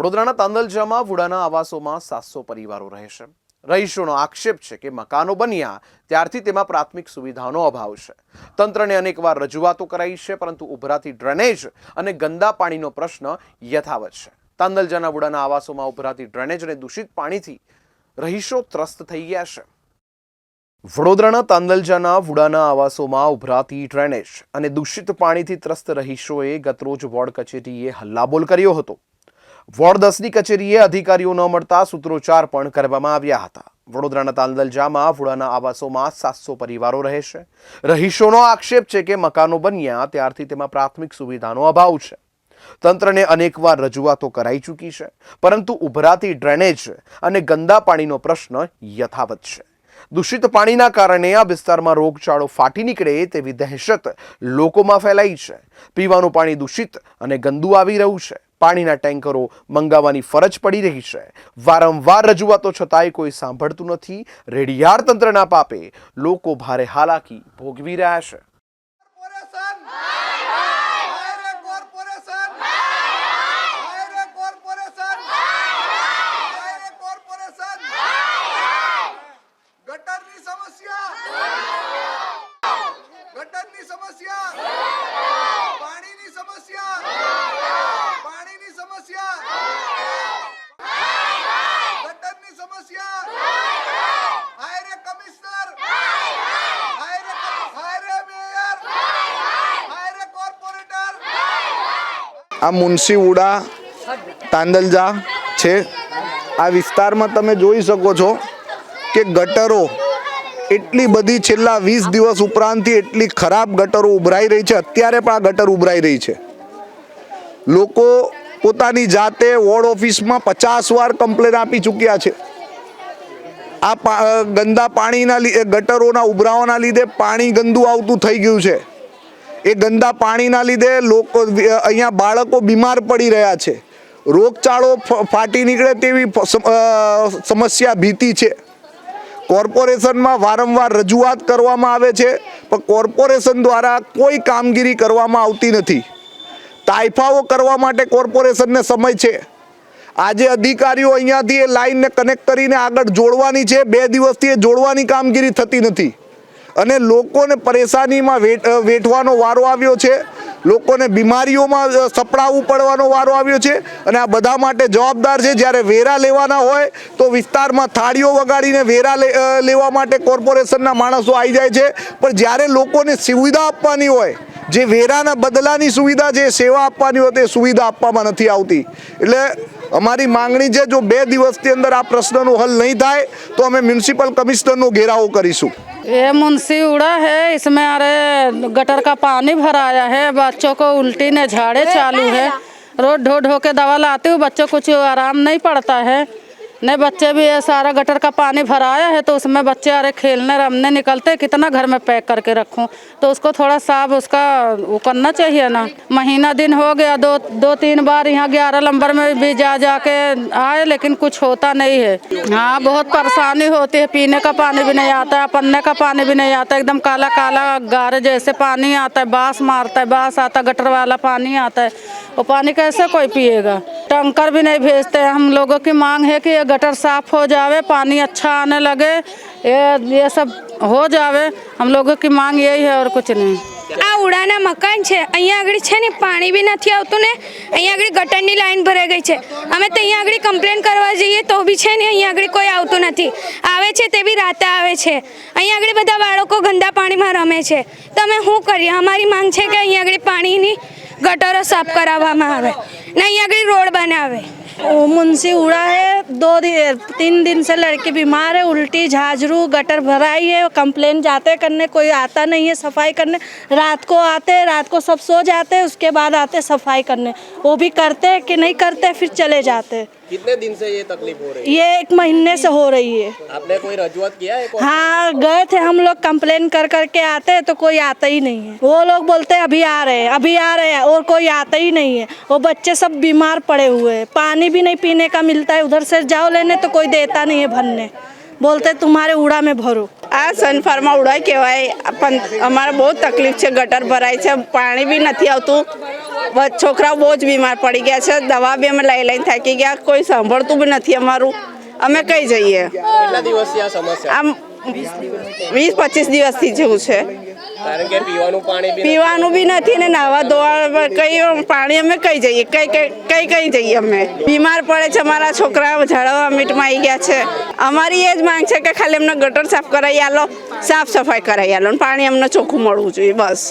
વડોદરાના તાંદલજામાં વુડાના આવાસોમાં સાતસો પરિવારો રહે છે. રહીશોનો આક્ષેપ છે કે મકાનો બન્યા ત્યારથી તેમાં પ્રાથમિક સુવિધાનો અભાવ છે. તંત્રને અનેકવાર રજૂઆતો કરાઈ છે, પરંતુ ઉભરાતી ડ્રેનેજ અને ગંદા પાણીનો પ્રશ્ન યથાવત છે. તાંદલજાના વુડાના આવાસોમાં ઉભરાતી ડ્રેનેજ અને દૂષિત પાણીથી રહીશો ત્રસ્ત થઈ ગયા છે. વડોદરાના તાંદલજાના વુડાના આવાસોમાં ઉભરાતી ડ્રેનેજ અને દૂષિત પાણીથી ત્રસ્ત રહીશોએ ગતરોજ વોર્ડ કચેરીએ હલ્લાબોલ કર્યો હતો. વોર્ડ દસની કચેરીએ અધિકારીઓ ન મળતા સૂત્રોચ્ચાર પણ કરવામાં આવ્યા હતા. વડોદરાના તાંદલજામાં વુડાના આવાસોમાં સાતસો પરિવારો રહે છે રહીશોનો આક્ષેપ છે કે મકાનો બન્યા ત્યારથી તેમાં પ્રાથમિક સુવિધાનો અભાવ છે. તંત્રને અનેકવાર રજૂઆતો કરાઈ ચૂકી છે, પરંતુ ઉભરાતી ડ્રેનેજ અને ગંદા પાણીનો પ્રશ્ન યથાવત છે. દૂષિત પાણીના કારણે આ વિસ્તારમાં રોગચાળો ફાટી નીકળે તેવી દહેશત લોકોમાં ફેલાઈ છે. પીવાનું પાણી દૂષિત અને ગંદુ આવી રહ્યું છે. પાણીના ટેન્કરો મંગાવવાની ફરજ પડી રહી છે. વારંવાર રજૂઆતો છતાંય કોઈ સાંભળતું નથી. રેડિયાર તંત્રના પાપે લોકો ભારે હાલાકી ભોગવી રહ્યા છે કોર્પોરેશન હાય રે કોર્પોરેશન હાય રે કોર્પોરેશન હાય રે કોર્પોરેશન ગટરની સમસ્યા ગટરની સમસ્યા પાણીની સમસ્યા પાણીની સમસ્યા ગટરની સમસ્યા હાય રે કમિશનર હાય રે હાય રે મેયર હાય રે કોર્પોરેટર આ મુનશીવુડા તાંદલજા છે. આ વિસ્તારમાં તમે જોઈ શકો છો કે ગટરો એટલી બધી છેલ્લા વીસ દિવસ ઉપરાંતથી એટલી ખરાબ ગટરો ઉભરાઈ રહી છે. અત્યારે પણ આ ગટર ઉભરાઈ રહી છે. લોકો પોતાની જાતે વોર્ડ ઓફિસમાં પચાસ વાર કમ્પ્લેન આપી ચૂક્યા છે. આ ગંદા પાણીના ગટરોના ઉભરાવાના લીધે પાણી ગંદુ આવતું થઈ ગયું છે. એ ગંદા પાણીના લીધે લોકો અહીંયા બાળકો બીમાર પડી રહ્યા છે. રોગચાળો ફાટી નીકળે તેવી સમસ્યા ભીતિ છે. કોર્પોરેશનમાં વારંવાર રજૂઆત કરવામાં આવે છે, પણ કોર્પોરેશન દ્વારા કોઈ કામગીરી કરવામાં આવતી નથી. તાઇફાઓ કરવા માટે કોર્પોરેશનને સમય છે. આજે અધિકારીઓ અહીંયાથી એ લાઇનને કનેક્ટ કરીને આગળ જોડવાની છે, બે દિવસથી એ જોડવાની કામગીરી થતી નથી. અને લોકોને પરેશાનીમાં વેઠ વેઠવાનો વારો આવ્યો છે. લોકોને બીમારીઓમાં સપડાવું પડવાનો વારો આવ્યો છે. અને આ બધા માટે જવાબદાર છે, જ્યારે વેરા લેવાના હોય, તો વિસ્તારમાં થાળીઓ વગાડીને વેરા લેવા માટે કોર્પોરેશનના માણસો આવી જાય છે. પણ જ્યારે લોકોને સુવિધા આપવાની હોય, જે વેરાના બદલાની સુવિધા છે, સેવા આપવાની હોય, તે સુવિધા આપવામાં નથી આવતી. એટલે અમારી માંગણી છે, જો બે દિવસની અંદર આ પ્રશ્નનો હલ નહીં થાય, તો અમે મ્યુનિસિપલ કમિશનરનો ઘેરાવો કરીશું. ये मुंशी उड़ा है इसमें अरे गटर का पानी भराया है बच्चों को उल्टी ने झाड़े चालू है। रोड ढो ढो के दवा लाती हूँ बच्चों को कुछ आराम नहीं पड़ता है। नहीं, बच्चे भी ये सारा गटर का पानी भराया है तो उसमें बच्चे अरे खेलने, रमने निकलते कितना घर में पैक करके रखूँ? तो उसको थोड़ा साफ़ उसका वो करना चाहिए ना। महीना दिन हो गया, दो दो, तीन बार यहाँ ग्यारह नंबर में भी जा जा के आए, लेकिन कुछ होता नहीं है। हाँ बहुत परेशानी होती है, पीने का पानी भी नहीं आता है पन्ने का पानी भी नहीं आता, एकदम काला काला गारे जैसे पानी आता है, बाँस मारता है, बाँस आता, गटर वाला पानी आता है। वो पानी कैसे कोई पिएगा? टंकर भी नहीं भेजते हम लोगों की मांग है कि गटर साफ हो जावे पानी अच्छा आने लगे ये ये सब हो जावे हम लोगों की मांग यही है और कुछ नहीं આ ઉડાના મકાન છે અહીંયા આગળ છે ને પાણી બી નથી આવતું ને અહીંયા આગળ ગટરની લાઈન ભરાઈ ગઈ છે અમે તો અહીંયા આગળ કમ્પ્લેન કરવા જઈએ તો બી છે ને અહીંયા આગળ કોઈ આવતું નથી આવે છે તે બી રાતે આવે છે અહીંયા આગળ બધા બાળકો ગંદા પાણીમાં રમે છે તો અમે શું કરીએ અમારી માંગ છે કે અહીંયા આગળ પાણીની ગટરો સાફ કરાવવામાં આવે ને અહીંયા આગળ રોડ બનાવે वो मुंशी उड़ा है दो दिन तीन दिन से लड़की बीमार है उल्टी झाजरू गटर भराई है कंप्लेन जाते करने कोई आता नहीं है सफ़ाई करने। रात को आते रात को सब सो जाते हैं उसके बाद आते सफ़ाई करने। वो भी करते हैं कि नहीं करते फिर चले जाते। हैं। कितने दिन से ये तकलीफ़ हो रही है? ये एक महीने से हो रही है। है आपने कोई रजुआत किया है हाँ गए थे हम लोग कंप्लेन कर करके आते हैं तो कोई आता ही नहीं है। वो लोग बोलते हैं अभी आ रहे हैं अभी आ रहे हैं और कोई आता ही नहीं है। वो बच्चे सब बीमार पड़े हुए हैं। पानी भी नहीं पीने का मिलता है उधर से जाओ लेने तो कोई देता नहीं है भरने बोलते हैं, तुम्हारे उड़ा में भरो આ સનફાર્મા ઉડાય કહેવાય પણ અમારે બહુ તકલીફ છે ગટર ભરાય છે પાણી બી નથી આવતું બસ છોકરાઓ બહુ જ બીમાર પડી ગયા છે દવા બી અમે લઈ લઈને થાકી ગયા કોઈ સાંભળતું બી નથી અમારું અમે કઈ જઈએ કેટલા દિવસથી આ સમસ્યા આમ વીસ પચીસ દિવસથી જેવું છે કારણ કે પીવાનું પાણી પીવાનું બી નથી ને નાવા ધોવા કઈ પાણી અમે કઈ જઈએ, કઈ કઈ કઈ જઈએ અમે. બીમાર પડે છે અમારા છોકરા ઝાડવા મીટમાં આવી ગયા છે. અમારી એ જ માંગ છે કે ખાલી અમને ગટર સાફ કરાવી આલો, સાફ સફાઈ કરાવી આલો પાણી અમને ચોખ્ખું મળવું જોઈએ, બસ.